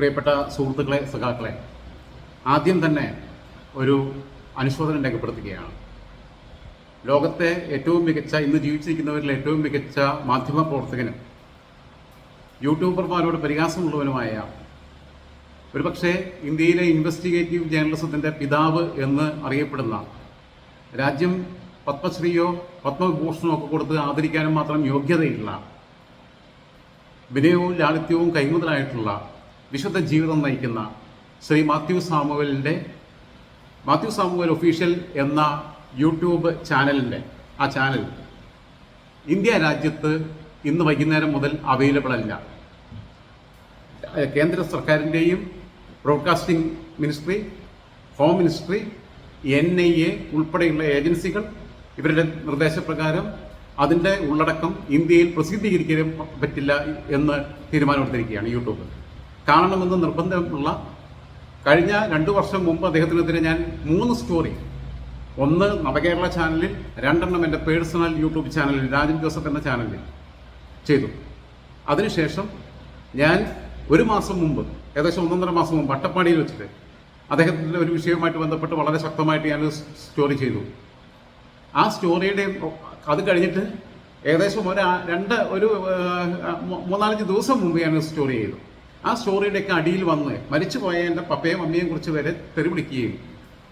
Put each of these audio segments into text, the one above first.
പ്രിയപ്പെട്ട സുഹൃത്തുക്കളെ സഖാക്കളെ ആദ്യം തന്നെ ഒരു അനുശോചനം രേഖപ്പെടുത്തുകയാണ്. ലോകത്തെ ഏറ്റവും മികച്ച ഇന്ന് ജീവിച്ചിരിക്കുന്നവരിൽ ഏറ്റവും മികച്ച മാധ്യമ പ്രവർത്തകനും യൂട്യൂബർമാരോട് പരിഹാസമുള്ളവനുമായ ഒരുപക്ഷെ ഇന്ത്യയിലെ ഇൻവെസ്റ്റിഗേറ്റീവ് ജേർണലിസത്തിന്റെ പിതാവ് എന്ന് അറിയപ്പെടുന്ന രാജ്യം പത്മശ്രീയോ പത്മവിഭൂഷണോ ഒക്കെ കൊടുത്ത് ആദരിക്കാനും മാത്രം യോഗ്യതയില്ല വിനയവും ലാളിത്യവും കൈമുതലായിട്ടുള്ള വിശുദ്ധ ജീവിതം നയിക്കുന്ന ശ്രീ മാത്യു സാമുവലിന്റെ മാത്യു സാമുവൽ ഒഫീഷ്യൽ എന്ന യൂട്യൂബ് ചാനലിന്റെ ആ ചാനൽ ഇന്ത്യ രാജ്യത്ത് ഇന്ന് വൈകുന്നേരം മുതൽ അവൈലബിൾ അല്ല. കേന്ദ്ര സർക്കാരിന്റെയും broadcasting ministry home ministry N I A ഉൾപ്പെടെയുള്ള ഏജൻസികൾ ഇവരുടെ നിർദ്ദേശപ്രകാരം അതിന്റെ ഉള്ളടക്കം ഇന്ത്യയിൽ പ്രസിദ്ധീകരിക്കാൻ പറ്റില്ല എന്ന് തീരുമാനമെടുത്തിരിക്കുകയാണ് യൂട്യൂബ്. കാണണമെന്ന് നിർബന്ധമുള്ള കഴിഞ്ഞ രണ്ടു വർഷം മുമ്പ് അദ്ദേഹത്തിനെതിരെ ഞാൻ മൂന്ന് സ്റ്റോറി ഒന്ന് നവകേരള ചാനലിൽ രണ്ടെണ്ണം എന്റെ പേഴ്സണൽ യൂട്യൂബ് ചാനലിൽ രാജൻ ജോസഫ് എന്ന ചാനലിൽ ചെയ്തു. അതിനുശേഷം ഞാൻ ഒരു മാസം മുമ്പ് ഏകദേശം ഒന്നൊന്നര മാസം മുമ്പ് അട്ടപ്പാടിയിൽ വെച്ചിട്ട് അദ്ദേഹത്തിന്റെ ഒരു വിഷയവുമായിട്ട് ബന്ധപ്പെട്ട് വളരെ ശക്തമായിട്ട് ഞാൻ സ്റ്റോറി ചെയ്തു. ആ സ്റ്റോറിയുടെ അത് കഴിഞ്ഞിട്ട് ഏകദേശം ഒരു രണ്ട് ഒരു മൂന്നാലഞ്ച് ദിവസം മുമ്പ് ഞാൻ സ്റ്റോറി ചെയ്തു. ആ സ്റ്റോറിയുടെയൊക്കെ അടിയിൽ വന്ന് മരിച്ചുപോയ എന്റെ പപ്പയും അമ്മയും കുറിച്ച് വരെ തെറിവിളിക്കുകയും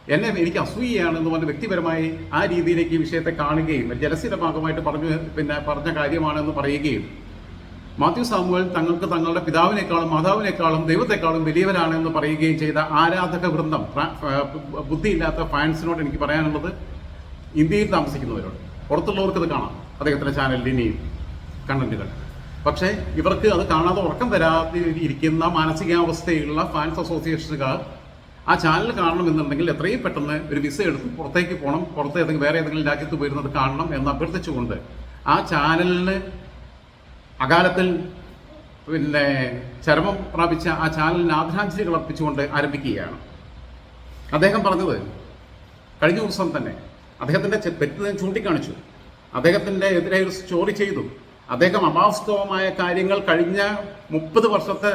എന്നെ എനിക്ക് അസൂയയാണെന്ന് പറഞ്ഞ് വ്യക്തിപരമായി ആ രീതിയിലേക്ക് ഈ വിഷയത്തെ കാണുകയും ജലസിയുടെ ഭാഗമായിട്ട് പറഞ്ഞു പിന്നെ പറഞ്ഞ കാര്യമാണെന്ന് പറയുകയും മാത്യു സാമുവൽ തങ്ങൾക്ക് തങ്ങളുടെ പിതാവിനേക്കാളും മാതാവിനേക്കാളും ദൈവത്തെക്കാളും വലിയവരാണെന്ന് പറയുകയും ചെയ്ത ആരാധക വൃന്ദം ബുദ്ധിയില്ലാത്ത ഫാൻസിനോട് എനിക്ക് പറയാനുള്ളത് ഇന്ത്യയിൽ താമസിക്കുന്നവരോട്. പുറത്തുള്ളവർക്ക് ഇത് കാണാം. അദ്ദേഹത്തിന്റെ ചാനലിൽ ഇനിയും കണ്ടന്റുകൾ. പക്ഷേ ഇവർക്ക് അത് കാണാതെ ഉറക്കം വരാതെ ഇരിക്കുന്ന മാനസികാവസ്ഥയുള്ള ഫാൻസ് അസോസിയേഷനുകാർ ആ ചാനൽ കാണണമെന്നുണ്ടെങ്കിൽ എത്രയും പെട്ടെന്ന് ഒരു വിസ എടുത്ത് പുറത്തേക്ക് പോകണം പുറത്ത് ഏതെങ്കിലും വേറെ ഏതെങ്കിലും രാജ്യത്ത് പോയിരുന്നത് കാണണം എന്ന് അഭ്യർത്ഥിച്ചുകൊണ്ട് ആ ചാനലിന് അകാലത്തിൽ പിന്നെ ചരമം പ്രാപിച്ച ആ ചാനലിന് ആദരാഞ്ജലികൾ അർപ്പിച്ചുകൊണ്ട് ആരംഭിക്കുകയാണ്. അദ്ദേഹം പറഞ്ഞത് കഴിഞ്ഞ ദിവസം തന്നെ അദ്ദേഹത്തിന്റെ തെറ്റ് ചൂണ്ടിക്കാണിച്ചു. അദ്ദേഹത്തിന്റെ എതിരെ ഒരു സ്റ്റോറി ചെയ്തു. അദ്ദേഹം അവാസ്തവമായ കാര്യങ്ങൾ കഴിഞ്ഞ മുപ്പത് വർഷത്തെ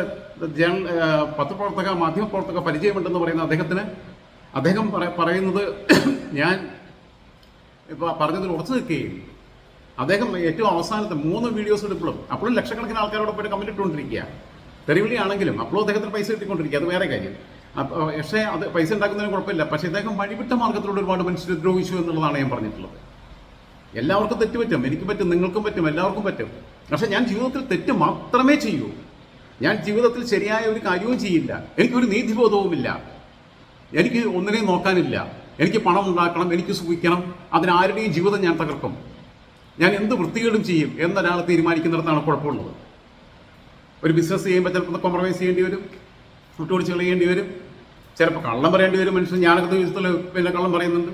ജേൺ പത്രപ്രവർത്തക മാധ്യമപ്രവർത്തക പരിചയമുണ്ടെന്ന് പറയുന്ന അദ്ദേഹത്തിന് അദ്ദേഹം പറയുന്നത് ഞാൻ ഇപ്പോൾ പറഞ്ഞതിൽ ഉറച്ചു നിൽക്കുകയും അദ്ദേഹം ഏറ്റവും അവസാനത്തെ മൂന്ന് വീഡിയോസ് എടുക്കുമ്പോഴും അപ്പോഴും ലക്ഷക്കണക്കിന് ആൾക്കാരോട് പോയിട്ട് കമന്റ് ഇട്ടുകൊണ്ടിരിക്കുക. തെരുവിളി ആണെങ്കിലും അപ്പോൾ അദ്ദേഹത്തിന് പൈസ കിട്ടിക്കൊണ്ടിരിക്കുക. അത് വേറെ കാര്യം. പക്ഷേ അത് പൈസ ഉണ്ടാക്കുന്നതിന് കുഴപ്പമില്ല. പക്ഷേ ഇദ്ദേഹം വഴിവിട്ട മാർഗത്തിലൂടെ ഒരുപാട് മനുഷ്യരെ ദ്രോഹിച്ചു എന്നുള്ളതാണ് ഞാൻ പറഞ്ഞിട്ടുള്ളത്. എല്ലാവർക്കും തെറ്റ് പറ്റും. എനിക്ക് പറ്റും നിങ്ങൾക്കും പറ്റും എല്ലാവർക്കും പറ്റും. പക്ഷെ ഞാൻ ജീവിതത്തിൽ തെറ്റ് മാത്രമേ ചെയ്യൂ. ഞാൻ ജീവിതത്തിൽ ശരിയായ ഒരു കാര്യവും ചെയ്യില്ല. എനിക്കൊരു നീതിബോധവുമില്ല. എനിക്ക് ഒന്നിനെയും നോക്കാനില്ല. എനിക്ക് പണം ഉണ്ടാക്കണം എനിക്ക് സുഖിക്കണം. അതിനാരുടെയും ജീവിതം ഞാൻ തകർക്കും. ഞാൻ എന്ത് വൃത്തികേടും ചെയ്യും എന്നൊരാൾ തീരുമാനിക്കുന്നിടത്താണ് കുഴപ്പമുള്ളത്. ഒരു ബിസിനസ് ചെയ്യുമ്പോൾ ചിലപ്പോൾ കോംപ്രമൈസ് ചെയ്യേണ്ടി വരും. വിട്ടുപിടിച്ച് കളയേണ്ടി വരും. ചിലപ്പോൾ കള്ളം പറയേണ്ടി വരും. മനുഷ്യൻ ഞാനൊക്കെ ദിവസത്തിൽ പിന്നെ കള്ളം പറയുന്നുണ്ട്.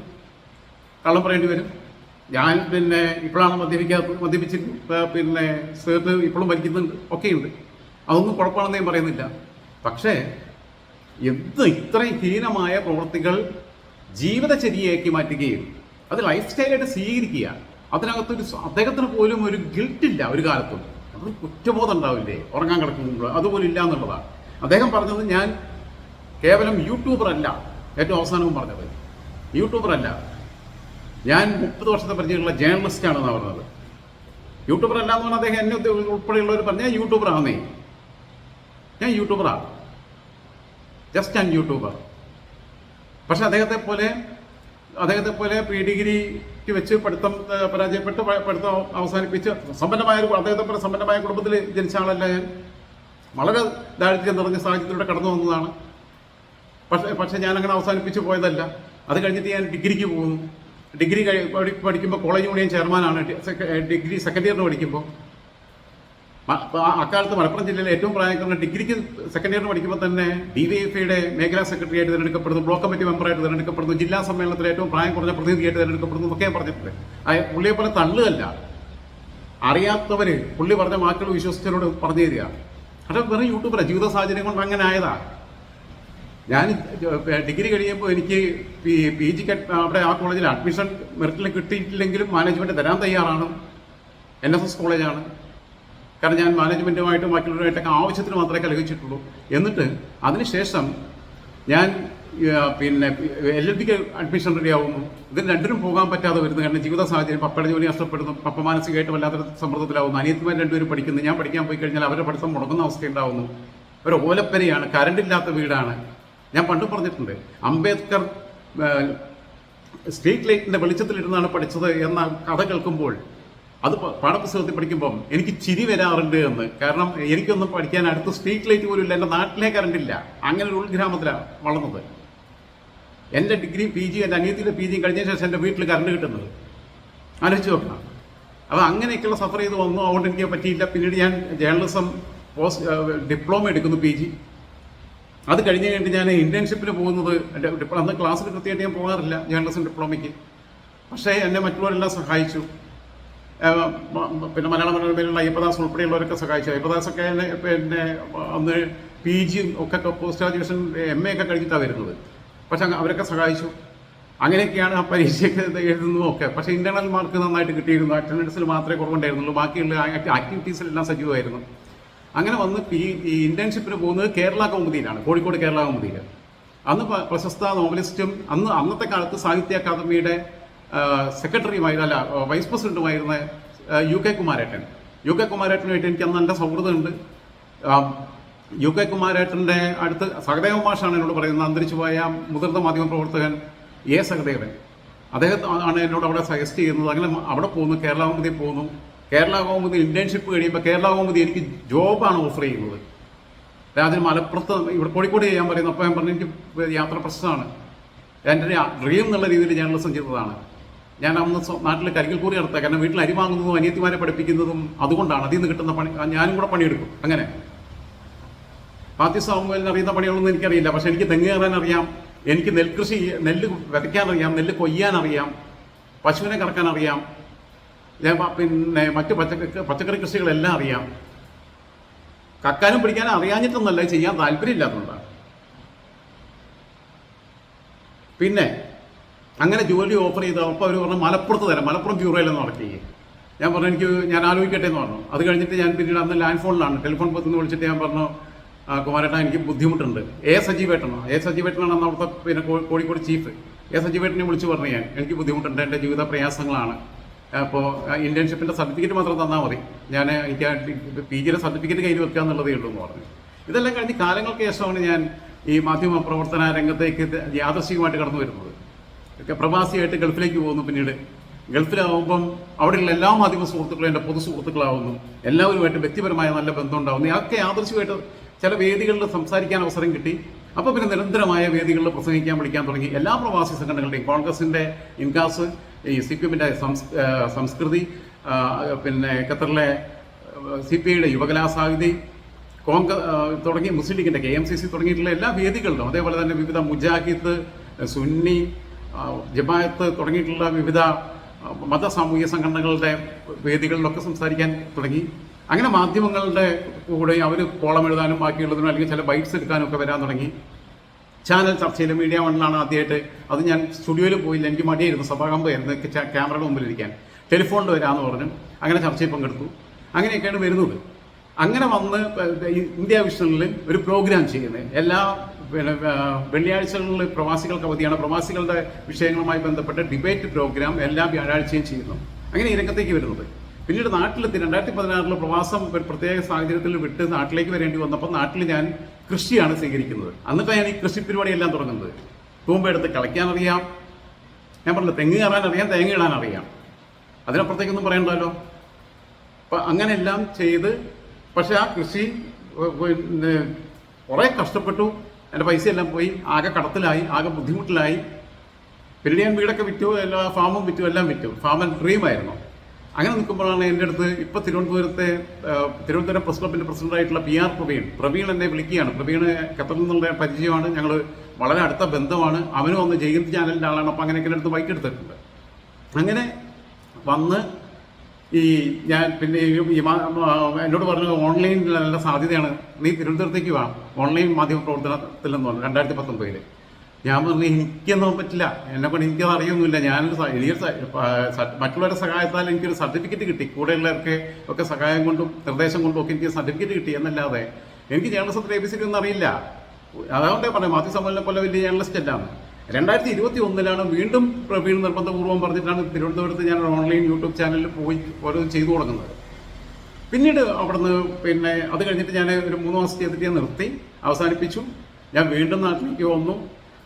കള്ളം പറയേണ്ടി വരും. ഞാൻ പിന്നെ ഇപ്പോഴാണ് മദ്യപിക്കാത്ത മദ്യപിച്ച് പിന്നെ സ്ത്രീത്ത് ഇപ്പോഴും വലിക്കുന്നുണ്ട് ഒക്കെയുണ്ട്. അതൊന്നും കുഴപ്പമാണെന്ന് ഞാൻ പറയുന്നില്ല. പക്ഷേ എന്ത് ഇത്രയും ഹീനമായ പ്രവൃത്തികൾ ജീവിതചര്യയാക്കി മാറ്റുകയും അത് ലൈഫ് സ്റ്റൈലായിട്ട് സ്വീകരിക്കുക അതിനകത്തൊരു അദ്ദേഹത്തിന് പോലും ഒരു ഗിൽട്ടില്ല ഒരു കാലത്തും. അതൊരു കുറ്റബോധം ഉണ്ടാവില്ലേ? ഉറങ്ങാൻ കിടക്കുമ്പോൾ അതുപോലും ഇല്ല എന്നുള്ളതാണ്. അദ്ദേഹം പറഞ്ഞത് ഞാൻ കേവലം യൂട്യൂബർ അല്ല ഏറ്റവും അവസാനവും പറഞ്ഞത്. യൂട്യൂബർ അല്ല ഞാൻ മുപ്പത് വർഷത്തെ പരിചയമുള്ള ജേർണലിസ്റ്റ് ആണെന്നാണ് പറഞ്ഞത്. യൂട്യൂബർ അല്ല എന്ന് പറഞ്ഞാൽ അദ്ദേഹം എന്നെ ഉൾപ്പെടെയുള്ളവർ പറഞ്ഞു ഞാൻ യൂട്യൂബർ ആണേ ഞാൻ യൂട്യൂബറാണ് ജസ്റ്റ് ആൻ യൂട്യൂബർ. പക്ഷെ അദ്ദേഹത്തെ പോലെ അദ്ദേഹത്തെ പോലെ പി ഡിഗ്രിക്ക് വെച്ച് പഠിത്തം പരാജയപ്പെട്ട് പഠിത്തം അവസാനിപ്പിച്ച് സമ്പന്നമായ ഒരു അദ്ദേഹത്തെ പോലെ സമ്പന്നമായ കുടുംബത്തിൽ ജനിച്ച ആളല്ല ഞാൻ. വളരെ ദാരിദ്ര്യം നിറഞ്ഞ സാഹചര്യത്തിലൂടെ കടന്നു വന്നതാണ്. പക്ഷേ പക്ഷേ ഞാൻ അങ്ങനെ അവസാനിപ്പിച്ച് പോയതല്ല. അത് കഴിഞ്ഞിട്ട് ഞാൻ ഡിഗ്രിക്ക് പോകുന്നു. ഡിഗ്രി പഠിക്കുമ്പോൾ കോളേജ് യൂണിയൻ ചെയർമാനാണ്. ഡിഗ്രി സെക്കൻഡ് ഇയറിന് പഠിക്കുമ്പോൾ അക്കാലത്ത് മലപ്പുറം ജില്ലയിലെ ഏറ്റവും പ്രായം ഡിഗ്രിക്ക് സെക്കൻഡ് ഇയറിന് പഠിക്കുമ്പോൾ തന്നെ ഡി വൈ എഫ് ഐയുടെ മേഖലാ സെക്രട്ടറി ആയിട്ട് തിരഞ്ഞെടുക്കപ്പെടുന്നു ബ്ലോക്ക് കമ്മിറ്റി മെമ്പറായിട്ട് തിരഞ്ഞെടുക്കപ്പെടുന്നു ജില്ലാ സമ്മേളനത്തിൽ ഏറ്റവും പ്രായം കുറഞ്ഞ പ്രതിനിധിയായിട്ട് തിരഞ്ഞെടുക്കപ്പെടുന്നു ഒക്കെ ഞാൻ പറഞ്ഞിട്ടുണ്ട്. പുള്ളിയെ പോലെ തള്ളുകയല്ല. അറിയാത്തവർ പുള്ളി പറഞ്ഞ വാക്കുകൾ വിശ്വസിച്ചവരോട് പറഞ്ഞു തരിക. അത് വെറും യൂട്യൂബിലെ ജീവിത സാഹചര്യം കൊണ്ട് അങ്ങനെ ആയതാ. ഞാൻ ഡിഗ്രി കഴിയുമ്പോൾ എനിക്ക് പി ജി അവിടെ ആ കോളേജിൽ അഡ്മിഷൻ മെറിറ്റിൽ കിട്ടിയിട്ടില്ലെങ്കിലും മാനേജ്മെന്റ് തരാൻ തയ്യാറാണ്. എൻ എസ് എസ് കോളേജാണ് കാരണം ഞാൻ മാനേജ്മെന്റുമായിട്ടും ബാക്കിയുള്ളവരുമായിട്ടൊക്കെ ആവശ്യത്തിന് മാത്രമേ കലഹിച്ചിട്ടുള്ളൂ. എന്നിട്ട് അതിനുശേഷം ഞാൻ പിന്നെ എൽ എൽ ബിക്ക് അഡ്മിഷൻ റെഡി ആവുന്നു. ഇതിന് രണ്ടിനും പോകാൻ പറ്റാതെ വരുന്നു. കാരണം ജീവിത സാഹചര്യം പപ്പയുടെ ജോലി നഷ്ടപ്പെടുന്നു. പപ്പ മാനസികമായിട്ട് വല്ലാത്തൊരു സമ്മർദ്ദത്തിലാവുന്നു. അനിയത്തിമാർ രണ്ടുപേരും പഠിക്കുന്നു. ഞാൻ പഠിക്കാൻ പോയി കഴിഞ്ഞാൽ അവരുടെ പഠിത്തം മുടങ്ങുന്ന അവസ്ഥയുണ്ടാവുന്നു. ഒരു ഓലപ്പരയാണ് കറണ്ട് ഇല്ലാത്ത വീടാണ്. ഞാൻ പണ്ട് പറഞ്ഞിട്ടുണ്ട് അംബേദ്കർ സ്ട്രീറ്റ് ലൈറ്റിന്റെ വെളിച്ചത്തിലിരുന്നാണ് പഠിച്ചത് എന്ന കഥ കേൾക്കുമ്പോൾ അത് പാഠപുസ്തകത്തിൽ പഠിക്കുമ്പം എനിക്ക് ചിരി വരാറുണ്ട് എന്ന്. കാരണം എനിക്കൊന്നും പഠിക്കാൻ അടുത്ത് സ്ട്രീറ്റ് ലൈറ്റ് പോലും ഇല്ല എന്റെ നാട്ടിലെ കറണ്ടില്ല അങ്ങനെ ഒരു ഉൾഗ്രാമത്തിലാണ് വളർന്നത്. എന്റെ ഡിഗ്രി പി ജി എന്റെ അനിയത്തിന്റെ പി ജി കഴിഞ്ഞ ശേഷം എന്റെ വീട്ടിൽ കറണ്ട് കിട്ടുന്നത്. ആലോചിച്ച് നോക്കണം അപ്പോൾ അങ്ങനെയൊക്കെയുള്ള സഫർ ചെയ്ത് വന്നു അതുകൊണ്ട് എനിക്ക് പറ്റിയില്ല. പിന്നീട് ഞാൻ ജേർണലിസം പോസ്റ്റ് ഡിപ്ലോമ എടുക്കുന്നു പി ജി അത് കഴിഞ്ഞ് കഴിഞ്ഞിട്ട് ഞാൻ ഇന്റേൺഷിപ്പിന് പോകുന്നത് എന്റെ ഡിപ്ലോ അന്ന് ക്ലാസ്സിൽ കൃത്യമായിട്ട് ഞാൻ പോകാറില്ല ജേർണലിസം ഡിപ്ലോമയ്ക്ക് പക്ഷേ എന്നെ മറ്റുള്ളവരെല്ലാം സഹായിച്ചു. പിന്നെ മലയാള മനോരമയിലുള്ള അയ്യപ്പദാസ് ഉൾപ്പെടെയുള്ളവരൊക്കെ സഹായിച്ചു. അയ്യപ്പദാസൊക്കെ എന്നെ പിന്നെ അന്ന് പി ജിയും ഒക്കെ പോസ്റ്റ് ഗ്രാജുവേഷൻ എം എ ഒക്കെ കഴിഞ്ഞിട്ടാണ് വരുന്നത്. പക്ഷെ അവരൊക്കെ സഹായിച്ചു. അങ്ങനെയൊക്കെയാണ് ആ പരീക്ഷയ്ക്ക് ഇത് എഴുതുന്നതും ഒക്കെ. പക്ഷേ ഇന്റേണൽ മാർക്ക് നന്നായിട്ട് കിട്ടിയിരുന്നു. അറ്റൻഡൻസിൽ മാത്രമേ കുറവുണ്ടായിരുന്നുള്ളൂ. ബാക്കിയുള്ള ആക്ടിവിറ്റീസിലെല്ലാം സജീവമായിരുന്നു. അങ്ങനെ വന്ന് ഈ ഇന്റേൺഷിപ്പിന് പോകുന്നത് കേരള കൗമുദിയിലാണ് കോഴിക്കോട് കേരള കൗമുദിയിൽ അന്ന് പ്രശസ്ത നോവലിസ്റ്റും അന്ന് അന്നത്തെ കാലത്ത് സാഹിത്യ അക്കാദമിയുടെ സെക്രട്ടറിയുമായിരുന്ന അല്ല വൈസ് പ്രസിഡന്റുമായിരുന്ന യു കെ കുമാരേട്ടൻ. യു കെ കുമാരേട്ടനുമായിട്ട് എനിക്ക് അന്ന് എന്റെ സൗഹൃദമുണ്ട്. യു കെ കുമാരേട്ടന്റെ അടുത്ത് സഹദേവ മാഷാണ് എന്നോട് പറയുന്നത് അന്തരിച്ചു പോയ മുതിർന്ന മാധ്യമ പ്രവർത്തകൻ എ. സഹദേവൻ. അദ്ദേഹം ആണ് എന്നോട് അവിടെ സജസ്റ്റ് ചെയ്യുന്നത്. അങ്ങനെ അവിടെ പോകുന്നു കേരളാമതി പോകുന്നു. കേരള കോമുദി ഇന്റേൺഷിപ്പ് കഴിയുമ്പോൾ കേരള കോമുദി എനിക്ക് ജോബാണ് ഓഫർ ചെയ്യുന്നത്. രാജൻ മലപ്പുറത്ത് ഇവിടെ കോഴിക്കോട് ചെയ്യാൻ പറയുന്നു അപ്പോൾ ഞാൻ പറഞ്ഞു എനിക്ക് യാത്ര പ്രശ്നമാണ്. എന്റെ ഡ്രീം എന്നുള്ള രീതിയിൽ ജേർണലിസം ചെയ്തതാണ്. ഞാൻ അന്ന് നാട്ടിൽ കരിക്കൽ കൂറി നടത്തുക കാരണം വീട്ടിൽ അരി വാങ്ങുന്നതും അനിയത്തിമാരെ പഠിപ്പിക്കുന്നതും അതുകൊണ്ടാണ്. അതിൽ നിന്ന് കിട്ടുന്ന പണി ഞാനും കൂടെ പണിയെടുക്കും. അങ്ങനെ. സാമുവലിന് അറിയുന്ന പണികളൊന്നും എനിക്കറിയില്ല. പക്ഷെ എനിക്ക് തെങ്ങ് കയറാൻ അറിയാം. എനിക്ക് നെൽകൃഷി നെല്ല് വിതയ്ക്കാൻ അറിയാം. നെല്ല് കൊയ്യാൻ അറിയാം. പശുവിനെ കറക്കാൻ അറിയാം. പിന്നെ മറ്റ് പച്ചക്കറി പച്ചക്കറി കൃഷികളെല്ലാം അറിയാം. കക്കാനും പിടിക്കാനും അറിയാഞ്ഞിട്ടൊന്നല്ല ചെയ്യാൻ താല്പര്യമില്ലാത്തതുകൊണ്ടാണ്. പിന്നെ അങ്ങനെ ജോലി ഓഫർ ചെയ്ത അപ്പോൾ അവർ പറഞ്ഞു മലപ്പുറത്ത് തരാം മലപ്പുറം ബ്യൂറോയിലെന്ന് ചെയ്യേ ഞാൻ പറഞ്ഞു എനിക്ക് ഞാൻ ആലോചിക്കട്ടെ എന്ന് പറഞ്ഞു. അത് കഴിഞ്ഞിട്ട് ഞാൻ പിന്നീട് അന്ന് ലാൻഡ് ഫോണിലാണ് ടെലിഫോൺ ബൂത്തിൽ വിളിച്ചിട്ട് ഞാൻ പറഞ്ഞു "ആ, കുമാരേട്ടാ എനിക്ക് ബുദ്ധിമുട്ടുണ്ട്. എ സജീവേട്ടനോ എ സജീവേട്ടനാണ് അന്ന് അവിടുത്തെ പിന്നെ കോഴിക്കോട് ചീഫ് എ സജീവേട്ടനെ വിളിച്ച് പറഞ്ഞു ഞാൻ എനിക്ക് ബുദ്ധിമുട്ടുണ്ട് എന്റെ ജീവിത പ്രയാസങ്ങളാണ്. അപ്പോൾ ഇന്റേൺഷിപ്പിന്റെ സർട്ടിഫിക്കറ്റ് മാത്രം തന്നാൽ മതി. ഞാൻ പി ജിയുടെ സർട്ടിഫിക്കറ്റ് കയ്യിൽ വെക്കുക എന്നുള്ളതേ ഉള്ളൂ എന്ന് പറഞ്ഞു. ഇതെല്ലാം കഴിഞ്ഞ് കാലങ്ങൾക്ക് ശേഷമാണ് ഞാൻ ഈ മാധ്യമ പ്രവർത്തന രംഗത്തേക്ക് യാദർശികമായിട്ട് കടന്നു വരുന്നത്. ഒക്കെ പ്രവാസിയായിട്ട് ഗൾഫിലേക്ക് പോകുന്നു പിന്നീട്. ഗൾഫിലാവുമ്പം അവിടെയുള്ള എല്ലാ മാധ്യമ സുഹൃത്തുക്കളും എന്റെ പൊതു സുഹൃത്തുക്കളാവുന്നു. എല്ലാവരുമായിട്ട് വ്യക്തിപരമായ നല്ല ബന്ധം ഉണ്ടാവുന്നു അതൊക്കെ യാദൃശ്യമായിട്ട് ചില വേദികളിൽ സംസാരിക്കാൻ അവസരം കിട്ടി. അപ്പോൾ പിന്നെ നിരന്തരമായ വേദികളിൽ പ്രസംഗിക്കാൻ വിളിക്കാൻ തുടങ്ങി. എല്ലാ പ്രവാസി സംഘടനകളുടെയും കോൺഗ്രസിന്റെ ഇൻകാസ് ഈ സി പി എമ്മിന്റെ സംസ്കൃതി പിന്നെ ഖത്തറിലെ സി പി ഐയുടെ യുവകലാസാഹിതി കോൺഗ്രസ് തുടങ്ങി മുസ്ലിം ലീഗിന്റെ കെ എം സി സി തുടങ്ങിയിട്ടുള്ള എല്ലാ വേദികളിലും അതേപോലെ തന്നെ വിവിധ മുജാഹിദ് സുന്നി ജമാഅത്ത് തുടങ്ങിയിട്ടുള്ള വിവിധ മത സാമൂഹിക സംഘടനകളുടെ വേദികളിലൊക്കെ സംസാരിക്കാൻ തുടങ്ങി. അങ്ങനെ മാധ്യമങ്ങളുടെ കൂടെ അവർ കോളം എഴുതാനും ബാക്കിയുള്ളതിനും അല്ലെങ്കിൽ ചില ബൈറ്റ്സ് എടുക്കാനും ഒക്കെ വരാൻ തുടങ്ങി. ചാനൽ ചർച്ചയിൽ മീഡിയ വണ്ണിലാണ് ആദ്യമായിട്ട്. അത് ഞാൻ സ്റ്റുഡിയോയിൽ പോയില്ല. എനിക്ക് മടിയായിരുന്നു. സഭാകമ്പായിരുന്നു ക്യാമറയുടെ മുമ്പിലിരിക്കാൻ. ടെലിഫോണിൽ വരാമെന്ന് പറഞ്ഞു. അങ്ങനെ ചർച്ചയിൽ പങ്കെടുത്തു. അങ്ങനെയൊക്കെയാണ് വരുന്നത്. അങ്ങനെ വന്ന് ഇന്ത്യ വിഷനിൽ ഒരു പ്രോഗ്രാം ചെയ്യുന്നത്. എല്ലാ പിന്നെ വെള്ളിയാഴ്ചകളിൽ പ്രവാസികൾക്ക് അവധിയാണ്. പ്രവാസികളുടെ വിഷയങ്ങളുമായി ബന്ധപ്പെട്ട ഡിബേറ്റ് പ്രോഗ്രാം എല്ലാ വ്യാഴാഴ്ചയും ചെയ്യുന്നു. അങ്ങനെ ഈ രംഗത്തേക്ക് വരുന്നത്. പിന്നീട് നാട്ടിലെത്തി. രണ്ടായിരത്തി പതിനാറിൽ പ്രവാസം പ്രത്യേക സാഹചര്യത്തിൽ വിട്ട് നാട്ടിലേക്ക് വരേണ്ടി വന്നപ്പോൾ നാട്ടിൽ ഞാൻ കൃഷിയാണ് സ്വീകരിക്കുന്നത്. എന്നിട്ടാണ് ഞാൻ ഈ കൃഷി പരിപാടിയെല്ലാം തുടങ്ങുന്നത്. തൂമ്പെടുത്ത് കളിക്കാൻ അറിയാം ഞാൻ പറഞ്ഞില്ല തെങ്ങ് കയറാൻ അറിയാം തേങ്ങ ഇടാൻ അറിയാം അതിനപ്പുറത്തേക്കൊന്നും പറയണ്ടല്ലോ അപ്പം അങ്ങനെയെല്ലാം ചെയ്ത് പക്ഷെ ആ കൃഷി പിന്നെ കുറേ കഷ്ടപ്പെട്ടു. എന്റെ പൈസയെല്ലാം പോയി ആകെ കടത്തിലായി ആകെ ബുദ്ധിമുട്ടിലായി. പിന്നീട് ഞാൻ വീടൊക്കെ വിറ്റു എല്ലാ ഫാമും വിറ്റു എല്ലാം വിറ്റു. ഫാം ആൻഡ് ഡ്രീം ആയിരുന്നു. അങ്ങനെ നിൽക്കുമ്പോഴാണ് എന്റെ അടുത്ത് ഇപ്പോൾ തിരുവനന്തപുരത്തെ തിരുവനന്തപുരം പ്രസ് ക്ലബിന്റെ പ്രസിഡന്റായിട്ടുള്ള പി ആർ പ്രവീൺ. പ്രവീൺ എന്നെ വിളിക്കുകയാണ്. പ്രവീൺ ഖത്തറിൽ നിന്നുള്ള പരിചയമാണ്. ഞങ്ങൾ വളരെ അടുത്ത ബന്ധമാണ്. അവനും ഒന്ന് ജയന്ത് ചാനലിന്റെ ആളാണ്. അപ്പോൾ അങ്ങനെയൊക്കെ അടുത്ത് ബൈക്ക് എടുത്തിട്ടുണ്ട്. അങ്ങനെ വന്ന് ഈ ഞാൻ പിന്നെ ഈ എന്നോട് പറഞ്ഞത് ഓൺലൈനിൽ നല്ല സാധ്യതയാണ്. നീ തിരുവനന്തപുരത്തേക്ക് വേണം ഓൺലൈൻ മാധ്യമ പ്രവർത്തനത്തിൽ നിന്ന് രണ്ടായിരത്തി പത്തൊമ്പതിൽ ഞാൻ പറഞ്ഞു എനിക്കൊന്നും പറ്റില്ല. എന്നെ കൊണ്ട് എനിക്കത് അറിയൊന്നുമില്ല. ഞാനൊരു എനിക്ക് മറ്റുള്ളവരുടെ സഹായത്താൽ എനിക്കൊരു സർട്ടിഫിക്കറ്റ് കിട്ടി. കൂടെയുള്ളവർക്ക് ഒക്കെ സഹായം കൊണ്ടും നിർദ്ദേശം കൊണ്ടും ഒക്കെ എനിക്ക് സർട്ടിഫിക്കറ്റ് കിട്ടി എന്നല്ലാതെ എനിക്ക് ജേർണലിസത്തിൽ എ ബി സി ഒന്നും അറിയില്ല. അതുകൊണ്ടേ പറഞ്ഞു മാത്യു പോലെ വലിയ ജേർണലിസ്റ്റ് അല്ലാന്ന് രണ്ടായിരത്തി ഇരുപത്തി ഒന്നിലാണ് വീണ്ടും പ്രവീൺ നിർബന്ധപൂർവം പറഞ്ഞിട്ടാണ് തിരുവനന്തപുരത്ത് ഞാൻ ഓൺലൈൻ യൂട്യൂബ് ചാനലിൽ പോയി ഓരോ ചെയ്തു തുടങ്ങുന്നത്. പിന്നീട് അവിടുന്ന് പിന്നെ അത് കഴിഞ്ഞിട്ട് ഞാൻ ഒരു മൂന്ന് മാസം ചെയ്തിട്ട് ഞാൻ നിർത്തി അവസാനിപ്പിച്ചു. ഞാൻ വീണ്ടും നാട്ടിലേക്ക് വന്നു.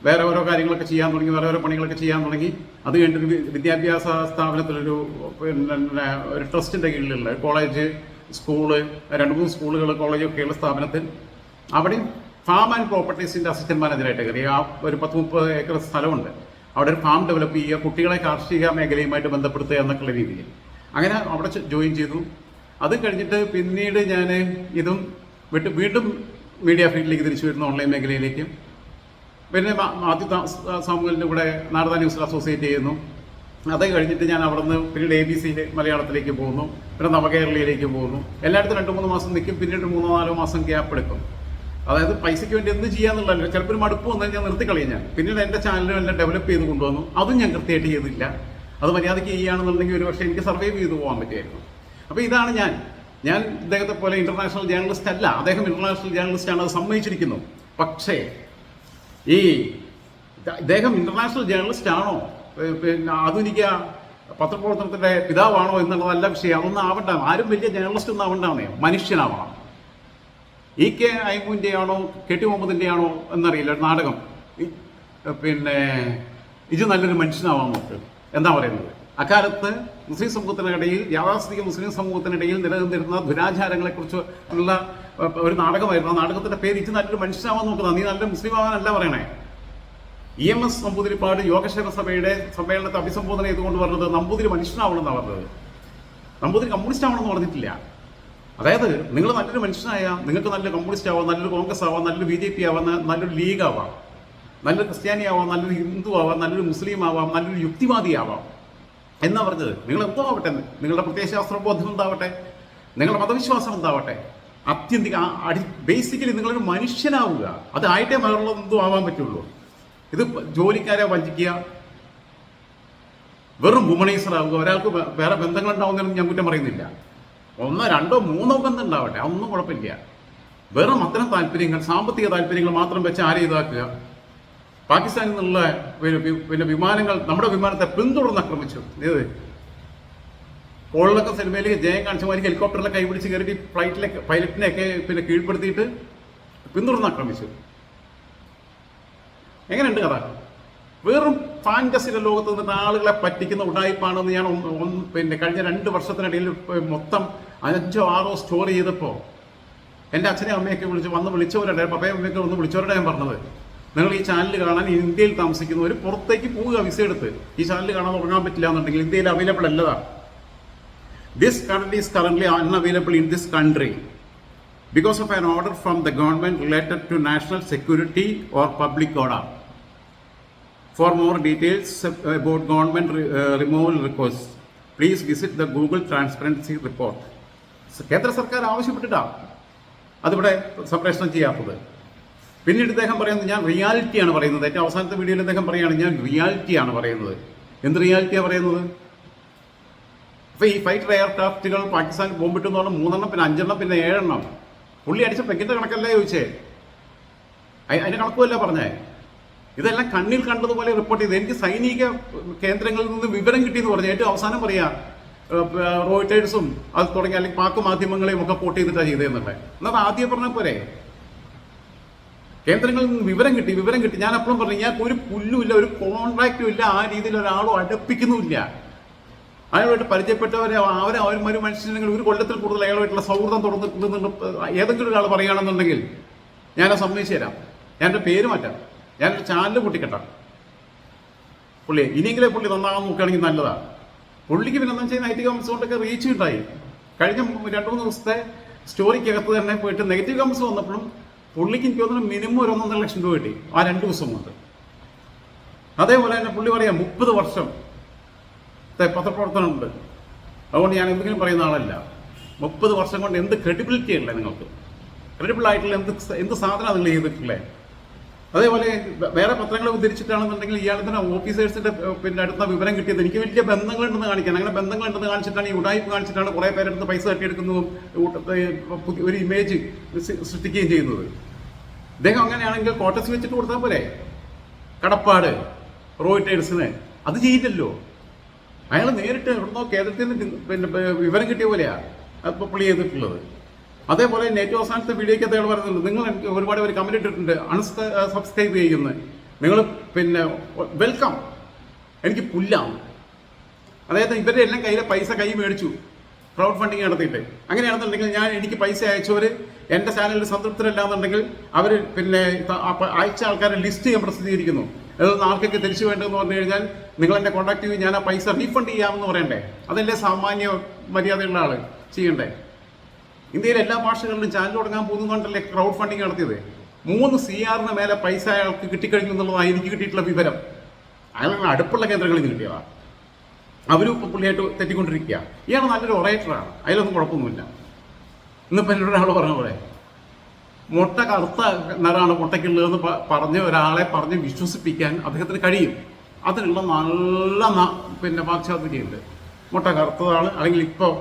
വേറെ ഓരോ കാര്യങ്ങളൊക്കെ ചെയ്യാൻ തുടങ്ങി വേറെ ഓരോ പണികളൊക്കെ ചെയ്യാൻ തുടങ്ങി. അത് കഴിഞ്ഞിട്ട് വിദ്യാഭ്യാസ സ്ഥാപനത്തിലൊരു പിന്നെ ഒരു ട്രസ്റ്റിന്റെ കീഴിലുള്ള കോളേജ് സ്കൂൾ രണ്ട് മൂന്ന് സ്കൂളുകൾ കോളേജൊക്കെയുള്ള സ്ഥാപനത്തിൽ അവിടെയും ഫാം ആൻഡ് പ്രോപ്പർട്ടീസിന്റെ അസിസ്റ്റന്റ് മാനേജറായിട്ട് കയറി. ആ ഒരു പത്ത് മുപ്പത് ഏക്കർ സ്ഥലമുണ്ട്. അവിടെ ഒരു ഫാം ഡെവലപ്പ് ചെയ്യുക കുട്ടികളെ കാർഷിക മേഖലയുമായിട്ട് ബന്ധപ്പെടുത്തുക എന്നൊക്കെയുള്ള രീതിയിൽ. അങ്ങനെ അവിടെ ജോയിൻ ചെയ്തു. അത് കഴിഞ്ഞിട്ട് പിന്നീട് ഞാൻ ഇതും വിട്ട് വീണ്ടും മീഡിയ ഫീൽഡിലേക്ക് തിരിച്ചു വരുന്നു ഓൺലൈൻ മേഖലയിലേക്ക്. പിന്നെ ആദ്യ മാത്യു സാമുവലിന്റെ കൂടെ നാരദ ന്യൂസിൽ അസോസിയേറ്റ് ചെയ്യുന്നു. അത് കഴിഞ്ഞിട്ട് ഞാൻ അവിടെ നിന്ന് പിന്നീട് എ ബി സിയിൽ മലയാളത്തിലേക്ക് പോകുന്നു. പിന്നെ നവകേരളയിലേക്ക് പോകുന്നു. എല്ലായിടത്തും രണ്ട് മൂന്ന് മാസം നിൽക്കും. പിന്നീട് മൂന്നോ നാലോ മാസം ഗ്യാപ്പ് എടുക്കും. അതായത് പൈസയ്ക്ക് വേണ്ടി എന്ത് ചെയ്യാന്നുള്ളതല്ല. ചിലപ്പോൾ മടുപ്പ് വന്നാൽ ഞാൻ നിർത്തി കളയും ഞാൻ. പിന്നീട് എന്റെ ചാനലും എല്ലാം ഡെവലപ്പ് ചെയ്ത് കൊണ്ടുവന്നു. അതും ഞാൻ കൃത്യമായിട്ട് ചെയ്തില്ല. അത് മര്യാദയ്ക്ക് ചെയ്യുകയാണെന്നുണ്ടെങ്കിൽ ഒരു പക്ഷേ എനിക്ക് സർവൈവ് ചെയ്ത് പോകാൻ പറ്റുമായിരുന്നു. അപ്പോൾ ഇതാണ് ഞാൻ. ഞാൻ ഇദ്ദേഹത്തെ പോലെ ഇന്റർനാഷണൽ ജേർണലിസ്റ്റ് അല്ല. അദ്ദേഹം ഇന്റർനാഷണൽ ജേർണലിസ്റ്റ് ആണ്. അത് സമ്മതിച്ചിരിക്കുന്നു. പക്ഷേ ഈ ഇദ്ദേഹം ഇന്റർനാഷണൽ ജേർണലിസ്റ്റ് ആണോ? പിന്നെ ആധുനിക പത്രപ്രവർത്തനത്തിന്റെ പിതാവാണോ എന്നുള്ളതല്ല വിഷയം. അതൊന്നും ആവണ്ട. ആരും വലിയ ജേർണലിസ്റ്റ് ഒന്നും ആവണ്ടാണേ മനുഷ്യനാവണം. ഇ കെ ഐമുവിന്റെ ആണോ കെ ടി മുഹമ്മദിന്റെ ആണോ എന്നറിയില്ല നാടകം. പിന്നെ ഇത് നല്ലൊരു മനുഷ്യനാവാൻ നോക്ക്. എന്താ പറയുന്നത്? അക്കാലത്ത് മുസ്ലിം സമൂഹത്തിനിടയിൽ യാഥാസ്ഥിതിക മുസ്ലിം സമൂഹത്തിനിടയിൽ നിലനിന്നിരുന്ന ദുരാചാരങ്ങളെക്കുറിച്ച് ഉള്ള ഒരു നാടകമായിരുന്നു. ആ നാടകത്തിന്റെ പേര് ഇത് നല്ലൊരു മനുഷ്യനാവാൻ നോക്കുന്നത് നീ നല്ല മുസ്ലിം ആവാനല്ല പറയണേ. E M S Namboodiripad Yogakshema സഭയുടെ സമ്മേളനത്തെ അഭിസംബോധന ചെയ്തുകൊണ്ട് പറഞ്ഞത് നമ്പൂതിരി മനുഷ്യനാവണം മനുഷ്യനാവണമെന്നാണ് പറഞ്ഞത്. നമ്പൂതിരി കമ്മ്യൂണിസ്റ്റ് ആവണം എന്ന് പറഞ്ഞിട്ടില്ല. അതായത് നിങ്ങൾ നല്ലൊരു മനുഷ്യനായ നിങ്ങൾക്ക് നല്ലൊരു കമ്മ്യൂണിസ്റ്റ് ആവാം നല്ലൊരു കോൺഗ്രസ് ആവാം നല്ലൊരു ബി ജെ പി ആവാം നല്ലൊരു ലീഗ് ആവാം നല്ലൊരു ക്രിസ്ത്യാനി ആവാം നല്ലൊരു ഹിന്ദു ആവാം നല്ലൊരു മുസ്ലിം ആവാം നല്ലൊരു യുക്തിവാദി ആവാം. എന്നാ പറഞ്ഞത്? നിങ്ങൾ എന്തോ ആവട്ടെ നിങ്ങളുടെ പ്രത്യയശാസ്ത്ര ബോധം എന്താവട്ടെ? നിങ്ങളുടെ മതവിശ്വാസം എന്താവട്ടെ? അത്യന്തിക അടി ബേസിക്കലി നിങ്ങളൊരു മനുഷ്യനാവുക. അതായിട്ടേ വേറുള്ള ആവാൻ പറ്റുള്ളൂ. ഇത് ജോലിക്കാരെ വഞ്ചിക്കുക. വെറും വുമണൈസർ ആവുക. ഒരാൾക്ക് വേറെ ബന്ധങ്ങൾ ഉണ്ടാവുന്നതിന് ഞാൻ കുറ്റം പറയുന്നില്ല. ഒന്നോ രണ്ടോ മൂന്നോ ബന്ധം ഉണ്ടാവട്ടെ അതൊന്നും കുഴപ്പമില്ല. വെറും അത്തരം താല്പര്യങ്ങൾ സാമ്പത്തിക താല്പര്യങ്ങൾ മാത്രം വെച്ച് ആരെ ഇതാക്കുക. പാകിസ്ഥാനിൽ നിന്നുള്ള പിന്നെ വിമാനങ്ങൾ നമ്മുടെ വിമാനത്തെ പിന്തുടർന്ന് ആക്രമിച്ചു. ഏത് കോളിലൊക്കെ സിനിമയിൽ ജയം കാണിച്ച മാതിരി ഹെലികോപ്റ്ററിലെ കൈപിടിച്ച് കയറി ഫ്ലൈറ്റിലെ പൈലറ്റിനെയൊക്കെ പിന്നെ കീഴ്പ്പെടുത്തിയിട്ട് പിന്തുടർന്ന് ആക്രമിച്ചു. എങ്ങനെയുണ്ട് കഥ? വെറും ഫാന്റസിയുടെ ലോകത്ത് നിന്നിട്ട് ആളുകളെ പറ്റിക്കുന്ന ഉടായ്പാണെന്ന് ഞാൻ പിന്നെ കഴിഞ്ഞ രണ്ട് വർഷത്തിനിടയിൽ മൊത്തം അഞ്ചോ ആറോ സ്റ്റോറി ചെയ്തപ്പോൾ എന്റെ അച്ഛനെയും അമ്മയൊക്കെ വിളിച്ച് വന്ന് വിളിച്ചവരുടെ പപ്പയും അമ്മയൊക്കെ വന്ന് വിളിച്ചവരുടെ ഞാൻ പറഞ്ഞത്. നിങ്ങൾ ഈ ചാനൽ കാണാൻ ഇന്ത്യയിൽ താമസിക്കുന്നവർ പുറത്തേക്ക് പോവുക വിസ എടുത്ത്. ഈ ചാനൽ കാണാൻ തുടങ്ങാൻ പറ്റില്ല എന്നുണ്ടെങ്കിൽ ഇന്ത്യയിൽ available അല്ലതാ. This current is currently unavailable in this country because of an order from the government related to national security or public order. For more details about government uh, removal requests, please visit the Google Transparency Report. കേന്ദ്ര സർക്കാർ ആവശ്യപ്പെട്ടിട്ടാണ് അതിവിടെ സംപ്രേഷണം ചെയ്യാത്തത് പിന്നീട് ഇദ്ദേഹം പറയുന്നത് ഞാൻ റിയാലിറ്റിയാണ് പറയുന്നത് ഏറ്റവും അവസാനത്തെ വീഡിയോയിൽ അദ്ദേഹം പറയുകയാണ് ഞാൻ റിയാലിറ്റിയാണ് പറയുന്നത് എന്ത് റിയാലിറ്റിയാണ് പറയുന്നത് അപ്പൊ ഈ ഫൈറ്റർ എയർക്രാഫ്റ്റുകൾ പാകിസ്ഥാൻ ബോംബിട്ടെന്ന് പറഞ്ഞാൽ മൂന്നെണ്ണം പിന്നെ അഞ്ചെണ്ണം പിന്നെ ഏഴെണ്ണം. പുള്ളി അടിച്ച പെക്കിന്റെ കണക്കല്ലേ ചോദിച്ചേ? അതിന്റെ കണക്കുമല്ല പറഞ്ഞേ? ഇതെല്ലാം കണ്ണിൽ കണ്ടതുപോലെ റിപ്പോർട്ട് ചെയ്ത്. എനിക്ക് സൈനിക കേന്ദ്രങ്ങളിൽ നിന്ന് വിവരം കിട്ടിയെന്ന് പറഞ്ഞു ഏറ്റവും അവസാനം പറയാ റോയിട്ടേഴ്സും അത് തുടങ്ങി അല്ലെങ്കിൽ പാക്ക് മാധ്യമങ്ങളെയും ഒക്കെ പോട്ട് ചെയ്തിട്ടാണ് ചെയ്തതെന്നുള്ളത് എന്നാൽ ആദ്യം പറഞ്ഞ പോരെ? കേന്ദ്രങ്ങളിൽ നിന്ന് വിവരം കിട്ടി വിവരം കിട്ടി. ഞാൻ അപ്പോഴും പറഞ്ഞു ഞാൻ ഒരു പുല്ലുമില്ല ഒരു കോൺട്രാക്റ്റും ഇല്ല ആ രീതിയിൽ ഒരാളും അടുപ്പിക്കുന്നുമില്ല. അയാളുമായിട്ട് പരിചയപ്പെട്ടവരെ അവരെ അവർ ഒരു മനുഷ്യനെങ്കിൽ ഒരു കൊല്ലത്തിൽ കൂടുതൽ അയാളുമായിട്ടുള്ള സൗഹൃദം തുറന്നിട്ടുണ്ടെന്ന് ഏതെങ്കിലും ഒരാൾ പറയുകയാണെന്നുണ്ടെങ്കിൽ ഞാനത് സമ്മതിച്ചു തരാം. ഞാൻ എന്റെ പേര് മാറ്റാം. ഞാനൊരു ചാനൽ പൊട്ടിക്കട്ടാം. പുള്ളി ഇനിയെങ്കിലും പുള്ളി നന്നാകാൻ നോക്കുകയാണെങ്കിൽ നല്ലതാണ് പുള്ളിക്ക് പിന്നെ എന്താ വെച്ചാൽ നെഗറ്റീവ് കമൻസ് കൊണ്ടൊക്കെ റീച്ച് ഉണ്ടായി. കഴിഞ്ഞ രണ്ട് മൂന്ന് ദിവസത്തെ സ്റ്റോറിക്കകത്ത് തന്നെ പോയിട്ട് നെഗറ്റീവ് കമൻസ് വന്നപ്പോഴും പുള്ളിക്ക് എനിക്ക് തോന്നുന്നു മിനിമം ഒരു ഒന്നൊന്നര ലക്ഷം രൂപ കിട്ടി ആ രണ്ട് ദിവസം കൊണ്ട്. അതേപോലെ തന്നെ പുള്ളി പറയാം മുപ്പത് വർഷം പത്രപ്രവർത്തനമുണ്ട്. അതുകൊണ്ട് ഞാൻ എന്തെങ്കിലും പറയുന്ന ആളല്ല. മുപ്പത് വർഷം കൊണ്ട് എന്ത് ക്രെഡിബിലിറ്റി ഉള്ളത് നിങ്ങൾക്ക്? ക്രെഡിബിൾ ആയിട്ടുള്ള എന്ത് എന്ത് സാധനമാണ് നിങ്ങൾ ചെയ്തിട്ടില്ലേ അതേപോലെ വേറെ പത്രങ്ങളെ ഉദ്ധരിച്ചിട്ടാണെന്നുണ്ടെങ്കിൽ ഇയാൾ തന്നെ ഓഫീസേഴ്സിന്റെ പിന്നെ അടുത്ത വിവരം കിട്ടിയത്. എനിക്ക് വലിയ ബന്ധങ്ങളുണ്ടെന്ന് കാണിക്കാൻ. അങ്ങനെ ബന്ധങ്ങളുണ്ടെന്ന് കാണിച്ചിട്ടാണ് ഈ ഉടായ്പ കാണിച്ചിട്ടാണ് കുറെ പേരെടുത്ത് പൈസ തട്ടിയെടുക്കുന്നതും ഒരു ഇമേജ് സൃഷ്ടിക്കുകയും ചെയ്യുന്നത്. ഇദ്ദേഹം അങ്ങനെയാണെങ്കിൽ കോട്ടസ് വെച്ചിട്ട് കൊടുത്താൽ പോരെ? കടപ്പാട് റോയിട്ടേഴ്സിന് അത് ചെയ്യില്ലല്ലോ. അയാൾ നേരിട്ട് എവിടുന്നോ കേരളത്തിൽ നിന്ന് പിന്നെ വിവരം കിട്ടിയ പോലെയാ. അപ്പോൾ പുള്ളി ചെയ്തിട്ടുള്ളത്. അതേപോലെ ഏറ്റവും അവസാനത്തെ വീഡിയോയ്ക്ക് അയാൾ പറയുന്നുണ്ട് നിങ്ങൾ എനിക്ക് ഒരുപാട് പേര് കമന്റ് ഇട്ടിട്ടുണ്ട് അൺസ് സബ്സ്ക്രൈബ് ചെയ്യുന്നത് നിങ്ങൾ പിന്നെ വെൽക്കം എനിക്ക് പുല്ലാണ് അതായത് ഇവരുടെ എല്ലാം കയ്യിലെ പൈസ കൈ മേടിച്ചു. ക്രൗഡ് ഫണ്ടിങ് നടത്തിയിട്ട്. അങ്ങനെയാണെന്നുണ്ടെങ്കിൽ ഞാൻ എനിക്ക് പൈസ അയച്ചവർ എന്റെ ചാനലിൽ സംതൃപ്തരല്ലാന്നുണ്ടെങ്കിൽ അവർ പിന്നെ അയച്ച ആൾക്കാരെ ലിസ്റ്റ് ഞാൻ പ്രസിദ്ധീകരിക്കുന്നു. അതൊന്ന് ആർക്കൊക്കെ തിരിച്ചു വേണ്ടതെന്ന് പറഞ്ഞു കഴിഞ്ഞാൽ നിങ്ങൾ എന്നെ കോൺടാക്ട് ചെയ്ത് ഞാൻ ആ പൈസ റീഫണ്ട് ചെയ്യാമെന്ന് പറയണ്ടേ? അതല്ലേ സാമാന്യ മര്യാദയുള്ള ആൾ ചെയ്യണ്ടേ? ഇന്ത്യയിലെ എല്ലാ ഭാഷകളിലും ചാനൽ തുടങ്ങാൻ പോകുന്നതുകൊണ്ടല്ലേ ക്രൗഡ് ഫണ്ടിങ് നടത്തിയത്? മൂന്ന് സി ആറിന് മേലെ പൈസ അയാൾക്ക് കിട്ടിക്കഴിഞ്ഞു എന്നുള്ളതാണ് എനിക്ക് കിട്ടിയിട്ടുള്ള വിവരം. അയാൾ അടുപ്പുള്ള കേന്ദ്രങ്ങളിൽ നിന്ന് കിട്ടിയതാണ് ഇപ്പൊ പുള്ളിയായിട്ട് തെറ്റിക്കൊണ്ടിരിക്കുക ഇയാൾ നല്ലൊരു ഒറേറ്ററാണ് അതിലൊന്നും കുഴപ്പമൊന്നുമില്ല. ഇന്നിപ്പോൾ എന്നോട് ഒരാൾ പറഞ്ഞ പോലെ മുട്ട കറുത്ത നിറാണ് മുട്ടയ്ക്കുള്ളതെന്ന് പറഞ്ഞ് ഒരാളെ പറഞ്ഞ് വിശ്വസിപ്പിക്കാൻ അദ്ദേഹത്തിന് കഴിയും. അതിനുള്ള നല്ല പിന്നെ വാക്ചാതുര്യമുണ്ട് മുട്ട കറുത്തതാണ് അല്ലെങ്കിൽ ഇപ്പോൾ